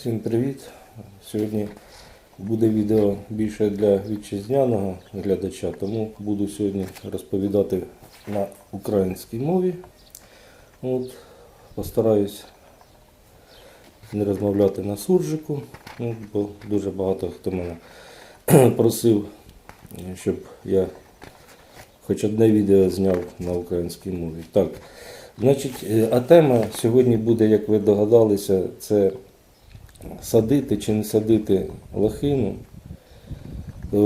Всім привіт! Сьогодні буде відео більше для вітчизняного глядача, тому буду сьогодні розповідати на українській мові. От, постараюсь не розмовляти на суржику, ну, бо дуже багато хто мене просив, щоб я хоч одне відео зняв на українській мові. Так, значить, е, а тема сьогодні буде, як ви догадалися, це садити чи не садити лохину е,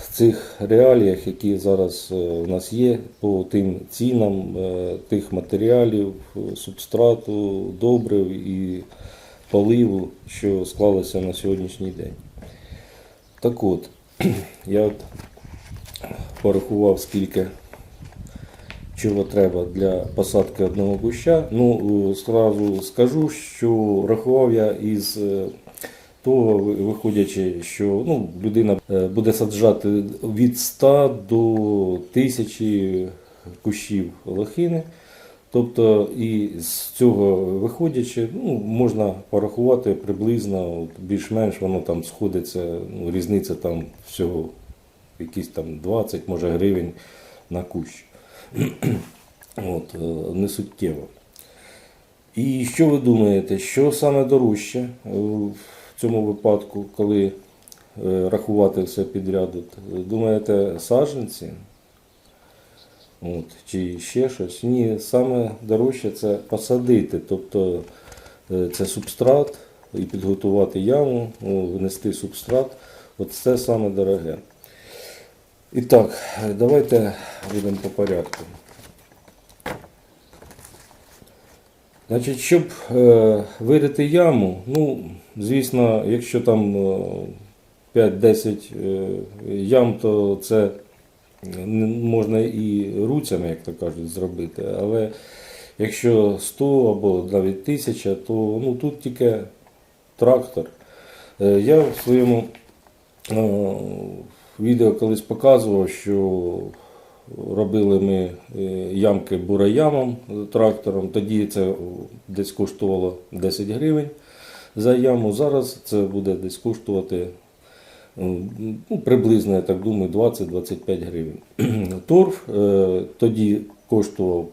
в цих реаліях, які зараз е, у нас є, по тим цінам е, тих матеріалів, е, субстрату, добрив і поливу, що склалося на сьогоднішній день. Так от, я порахував, скільки чого треба для посадки одного куща. Ну, е, сразу скажу, що рахував я із е, того, виходячи, що ну, людина е, буде саджати від 100 до 1000 кущів лохини. Тобто і з цього виходячи, ну, можна порахувати приблизно, більш-менш воно там сходиться, ну, різниця там всього якісь там 20, може гривень на кущ. От, е, не суттєво. І що ви думаєте, що саме дорожче е, в цьому випадку, коли е, рахувати все підряд? Думаєте, саджанці? От, чи ще щось? Ні, саме дорожче це посадити, тобто е, це субстрат і підготувати яму, внести субстрат. От це саме дороге. І так, давайте будемо по порядку. Значить, щоб е, вирити яму, ну, звісно, якщо там е, 5-10 е, ям, то це можна і руцями, як то кажуть, зробити. Але якщо 100 або навіть 1000, то ну, тут тільки трактор. Е, Я в своєму е, відео колись показував, що робили ми е, ямки бураямом трактором. Тоді це десь коштувало 10 гривень за яму. Зараз це буде десь коштувати ну, приблизно, я так думаю, 20-25 гривень. Торф е, тоді коштував,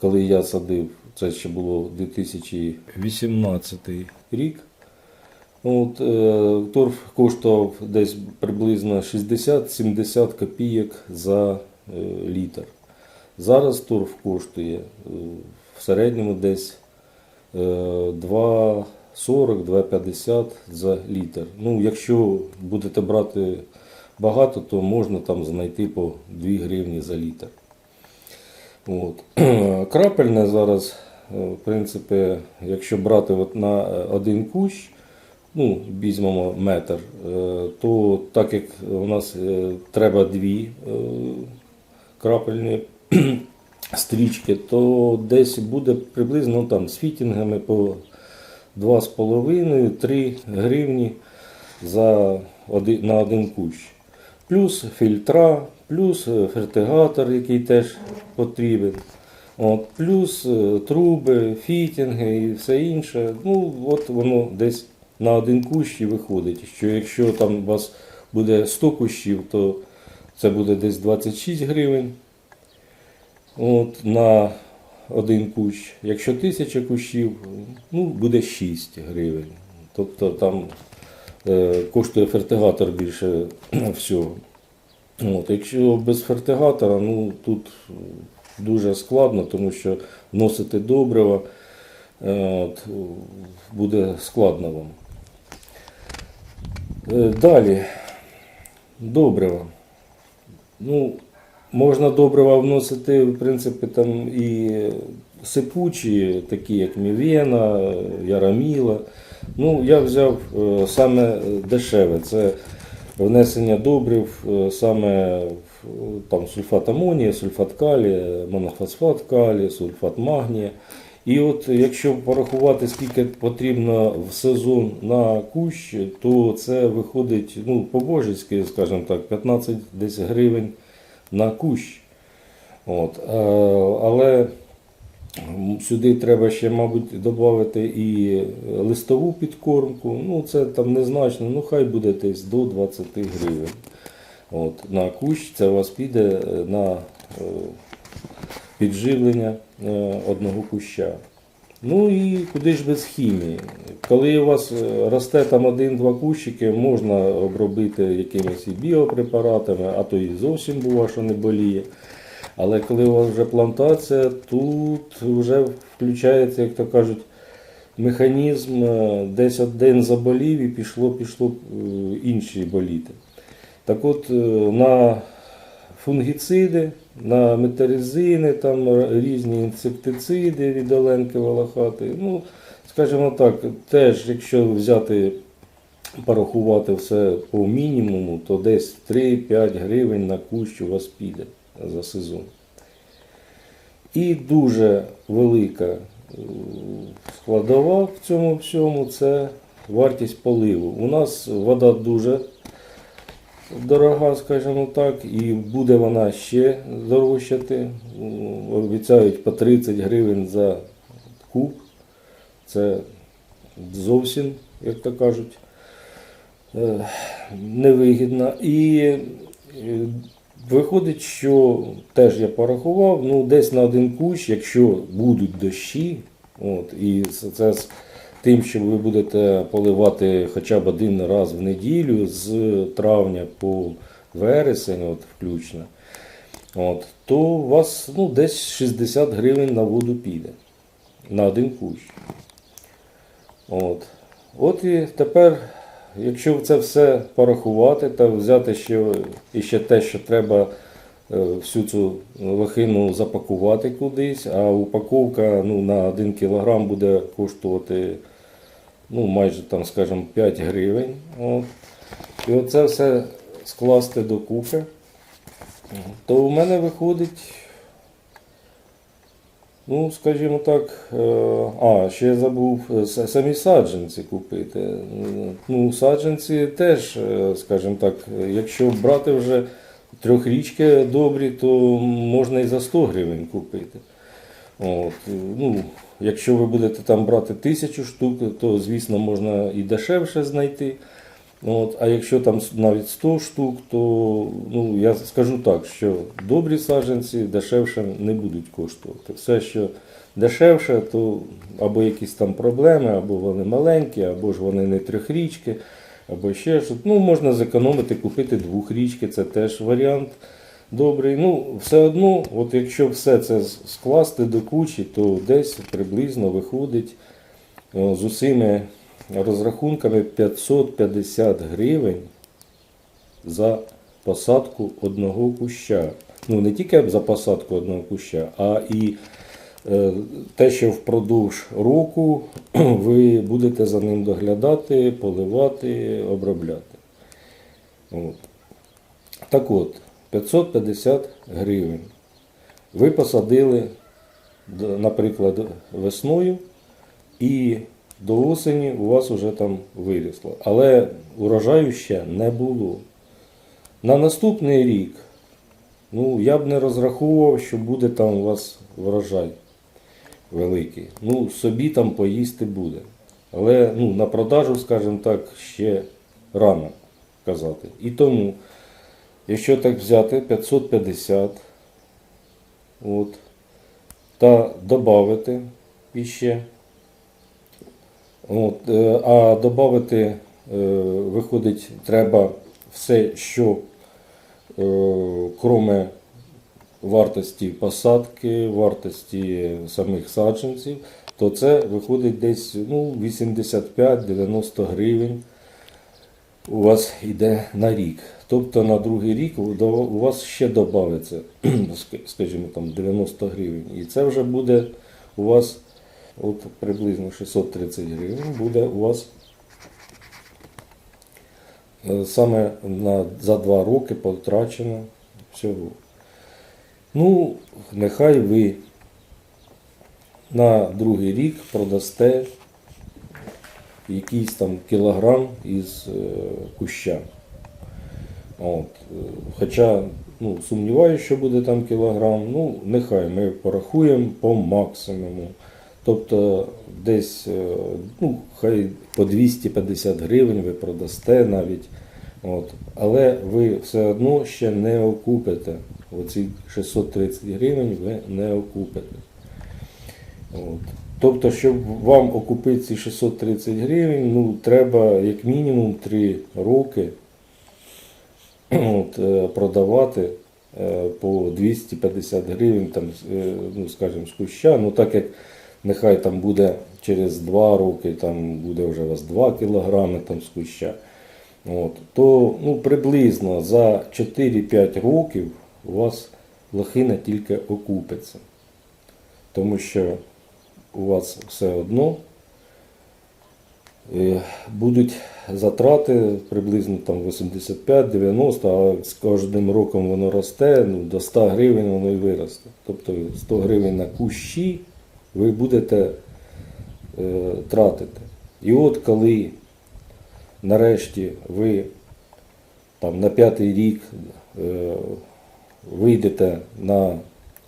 коли я садив, це ще було 2018 рік. От, е, торф коштував десь приблизно 60-70 копійок за е, літр. Зараз торф коштує е, в середньому десь е, 2,40-2,50 за літр. Ну, якщо будете брати багато, то можна там знайти по 2 гривні за літр. От. Крапельне зараз, в принципі, якщо брати от на один кущ, ну, візьмемо метр, е, то так як у нас е, треба дві е, крапельні стрічки, то десь буде приблизно там, з фітінгами по 2,5-3 гривні за один, на один кущ. Плюс фільтра, плюс фертигатор, який теж потрібен. От, плюс труби, фітінги і все інше. Ну, от воно десь на один кущ і виходить. Що якщо там у вас буде 100 кущів, то це буде десь 26 гривень. От, на один кущ. Якщо 1000 кущів, ну, буде 6 гривень. Тобто там е, коштує фертигатор більше всього. От, якщо без фертигатора, ну тут дуже складно, тому що вносити добрива е, от, буде складно вам. Е, Далі, добрива. Ну, можна добрива вносити, в принципі, там і сипучі, такі як Мівена, Яраміла. Ну, я взяв е, саме дешеве. Це внесення добрив е, саме там, сульфат амонія, сульфат калія, монофосфат калія, сульфат магнія. І от якщо порахувати, скільки потрібно в сезон на кущ, то це виходить ну, по-божецьки, скажімо так, 15 десь гривень на кущ. От. е, Але Сюди треба ще, мабуть, додати і листову підкормку. Ну, це там незначно, ну хай буде десь до 20 гривень. От, на кущ це у вас піде е, на е, підживлення е, одного куща. Ну і куди ж без хімії? Коли у вас е, росте там один-два кущики, можна обробити якимись і біопрепаратами, а то і зовсім бува, що не боліє. Але коли у вас вже плантація, тут вже включається, як то кажуть, механізм, е, десь один заболів і пішло, пішло інші боліти. Так от на фунгіциди, на метаризини, там різні інсектициди від Оленки Волохати. Ну, скажімо так, теж, якщо взяти, порахувати все по мінімуму, то десь 3-5 гривень на кущ у вас піде за сезон. І дуже велика е, складова в цьому всьому це вартість поливу. У нас вода дуже дорога, скажімо так, і буде вона ще дорожчати. Обіцяють по 30 гривень за куб. Це зовсім, як то кажуть, е, невигідно. І е, виходить, що теж я порахував, ну десь на один кущ, якщо будуть дощі, от, і це- тим, що ви будете поливати хоча б один раз в неділю з травня по вересень, от, включно, от, то у вас ну, десь 60 гривень на воду піде на один кущ. От. От і тепер, якщо це все порахувати та взяти ще, і ще те, що треба е, всю цю лохину запакувати кудись, а упаковка ну, на 1 кг буде коштувати ну, майже там, скажімо, 5 гривень. От. І оце все скласти докупи, то у мене виходить Ну, скажімо так, е, а, ще забув е, самі саджанці купити. Ну, саджанці теж, е, скажімо так, якщо брати вже трьохрічки добрі, то можна і за 100 гривень купити. От, ну, якщо ви будете там брати тисячу штук, то звісно можна і дешевше знайти. От, а якщо там навіть 100 штук, то ну, я скажу так, що добрі саджанці дешевше не будуть коштувати. Все, що дешевше, то або якісь там проблеми, або вони маленькі, або ж вони не трьохрічки, або ще щось. Ну, можна зекономити, купити двохрічки, це теж варіант добрий. Ну, все одно, от якщо все це скласти до кучі, то десь приблизно виходить з усіми розрахунками 550 гривень за посадку одного куща. Ну, не тільки за посадку одного куща, а і е, те, що впродовж року ви будете за ним доглядати, поливати, обробляти. От. Так от, 550 гривень. Ви посадили, наприклад, весною, і до осені у вас вже там вирісло. Але урожаю ще не було. На наступний рік, ну, я б не розраховував, що буде там у вас врожай великий. Ну, собі там поїсти буде. Але ну, на продажу, скажімо так, ще рано казати. І тому, якщо так взяти 550 от, та додати іще. От, е, а додати, е, виходить, треба все, що е, кроме вартості посадки, вартості самих саджанців, то це виходить десь ну, 85-90 гривень у вас йде на рік. Тобто на другий рік у вас ще додається, скажімо, там 90 гривень. І це вже буде у вас от приблизно 630 гривень буде у вас е, саме на, за два роки потрачено всього. Ну, нехай ви на другий рік продасте якийсь там кілограм із е, куща. От. е, Хоча ну, сумніваюся, що буде там кілограм. Ну, нехай ми порахуємо по максимуму. Тобто десь е, ну, хай по 250 гривень ви продасте навіть. От. Але ви все одно ще не окупите. Оці 630 гривень ви не окупите. От. Тобто, щоб вам окупити ці 630 гривень, ну, треба як мінімум 3 роки от, е, продавати е, по 250 гривень, там, е, ну, скажімо, з куща. Ну, так як нехай там буде через 2 роки, там буде вже у вас 2 кілограми там, з куща. От, то ну, приблизно за 4-5 років у вас лохина тільки окупиться. Тому що у вас все одно будуть затрати приблизно там 85-90, а з кожним роком воно росте, ну, до 100 гривень воно і виросте. Тобто 100 гривень на кущі ви будете е, тратити. І от коли нарешті ви там, на п'ятий рік е, вийдете на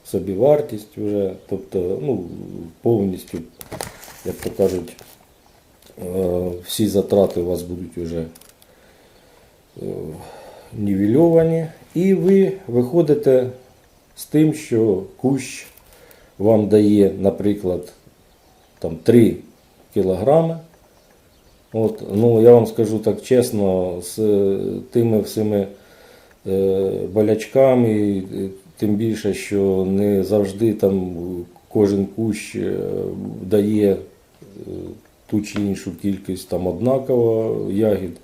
собівартість вже, тобто ну, повністю, як то кажуть, е, всі затрати у вас будуть вже е, нівельовані, і ви виходите з тим, що кущ вам дає, наприклад, там 3 кілограми. От, ну, я вам скажу так чесно, з тими всіми е, болячками, тим більше, що не завжди там кожен кущ е, дає е, ту чи іншу кількість там однаково ягід,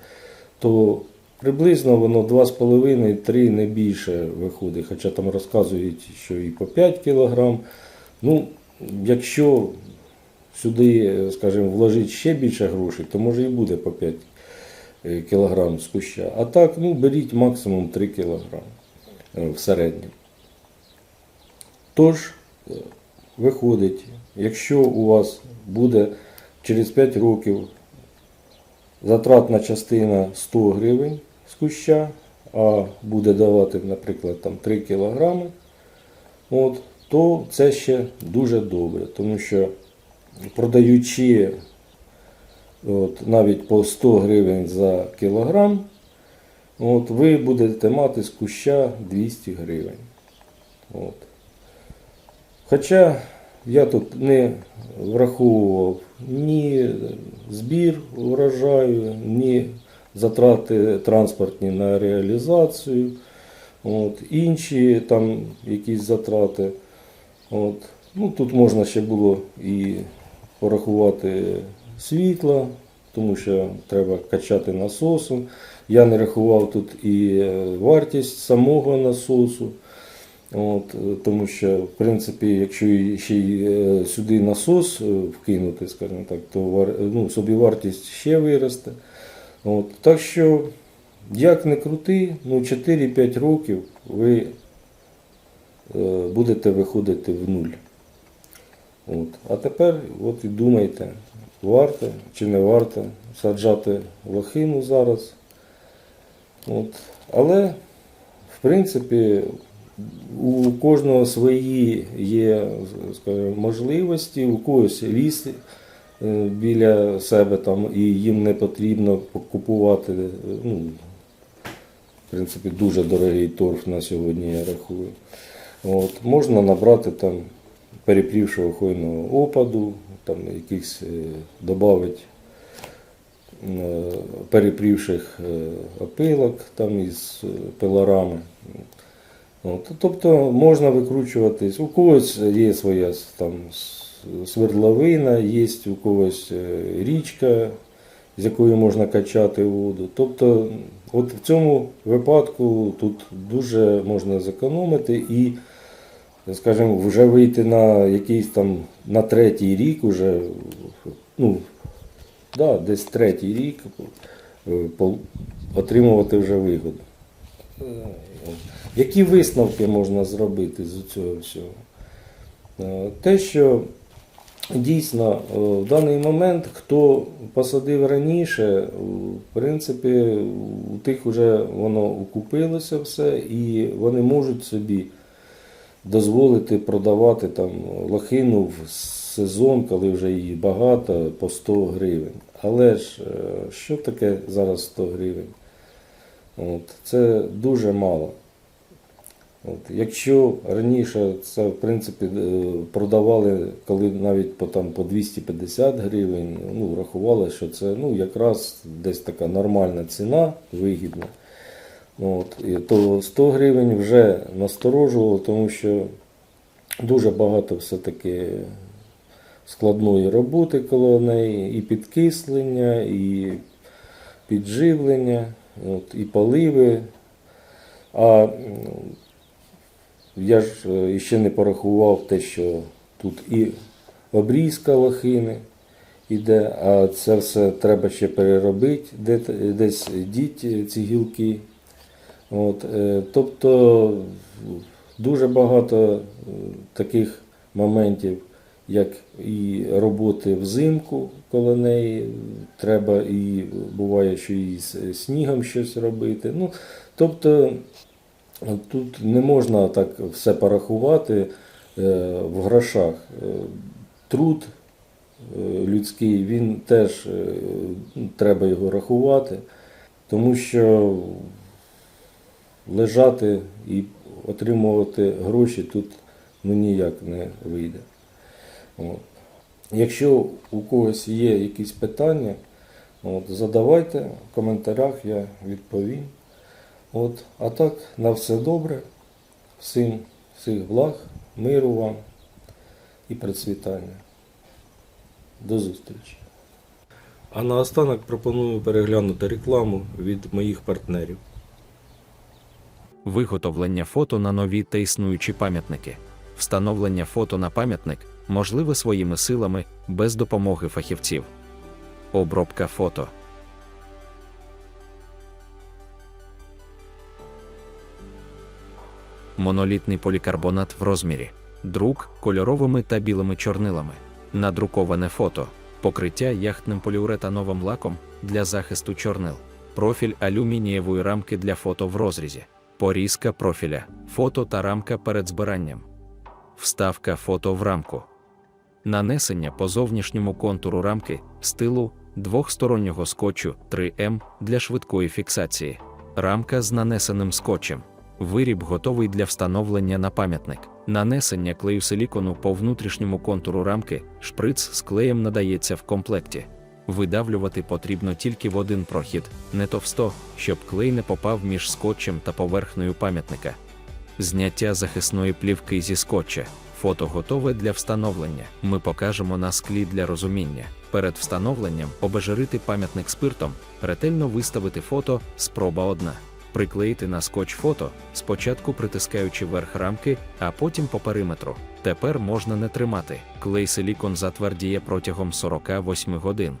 то приблизно воно 2,5-3 не більше виходить. Хоча там розказують, що і по 5 кг. Ну, якщо сюди, скажімо, вложити ще більше грошей, то може і буде по 5 кг з куща. А так, ну, беріть максимум 3 кг в середньому. Тож, е, виходить, якщо у вас буде через 5 років затратна частина 100 гривень з куща, а буде давати, наприклад, там 3 кілограми, от, то це ще дуже добре, тому що продаючи от, навіть по 100 гривень за кілограм, от, ви будете мати з куща 200 гривень. От. Хоча я тут не враховував ні збір урожаю, ні затрати транспортні на реалізацію, от, інші там якісь затрати. От. Ну, тут можна ще було і порахувати світло, тому що треба качати насосом. Я не рахував тут і е, вартість самого насосу. От, е, тому що, в принципі, якщо ще й е, сюди насос е, вкинути, скажімо так, то ну, собівартість ще виросте. От, так що, як не крути, ну 4-5 років ви будете виходити в нуль. От. А тепер от і думайте, варто чи не варто саджати лохину зараз. От. Але, в принципі, у кожного свої є скажімо, можливості, у когось ліс е, біля себе там, і їм не потрібно купувати. е, Ну, в принципі, дуже дорогий торф на сьогодні, я рахую. От, можна набрати там перепрівшого хвойного опаду, там якихось е, додати перепрівших опилок там із пилорами. От, тобто можна викручуватись. У когось є своя там свердловина, є у когось е, річка, з якої можна качати воду. Тобто, от в цьому випадку тут дуже можна зекономити і, скажімо, вже вийти на якийсь там на третій рік, уже, ну, да, десь третій рік е, отримувати вже вигоду. Які висновки можна зробити з цього всього? Е, Те, що Дійсно, е, в даний момент, хто посадив раніше, е, в принципі, у тих вже воно окупилося все, і вони можуть собі дозволити продавати там лохину в сезон, коли вже її багато, по 100 гривень. Але ж що таке зараз 100 гривень? От, це дуже мало. От, якщо раніше це в принципі е, продавали, коли навіть по там по 250 гривень, ну рахували, що це ну якраз десь така нормальна ціна, вигідна. От, і то 100 гривень вже насторожувало, тому що дуже багато все-таки складної роботи коло неї, і підкислення, і підживлення, от, і поливи. А я ж е, ще не порахував те, що тут і обрізка лохини іде, а це все треба ще переробити, де, десь діть ці гілки. От, е, тобто дуже багато е, таких моментів, як і роботи взимку коло неї, треба і буває, що і з снігом щось робити. Ну, тобто тут не можна так все порахувати е, в грошах. Е, Труд е, людський, він теж треба його рахувати, тому що лежати і отримувати гроші тут ну, ніяк не вийде. От. Якщо у когось є якісь питання, от, задавайте в коментарях, я відповім. От, а так, на все добре, всім всіх благ, миру вам і процвітання. До зустрічі. А наостанок пропоную переглянути рекламу від моїх партнерів. Виготовлення фото на нові та існуючі пам'ятники. Встановлення фото на пам'ятник можливе своїми силами без допомоги фахівців. Обробка фото. Монолітний полікарбонат в розмірі. Друк кольоровими та білими чорнилами. Надруковане фото. Покриття яхтним поліуретановим лаком для захисту чорнил. Профіль алюмінієвої рамки для фото в розрізі. Порізка профіля, фото та рамка перед збиранням. Вставка фото в рамку. Нанесення по зовнішньому контуру рамки стилу двохстороннього скотчу 3М для швидкої фіксації. Рамка з нанесеним скотчем. Виріб готовий для встановлення на пам'ятник. Нанесення клею силікону по внутрішньому контуру рамки, шприц з клеєм надається в комплекті. Видавлювати потрібно тільки в один прохід, не товсто, щоб клей не попав між скотчем та поверхнею пам'ятника. Зняття захисної плівки зі скотча. Фото готове для встановлення. Ми покажемо на склі для розуміння. Перед встановленням обезжирити пам'ятник спиртом, ретельно виставити фото, спроба одна. Приклеїти на скотч фото, спочатку притискаючи верх рамки, а потім по периметру. Тепер можна не тримати. Клей силікон затвердіє протягом 48 годин.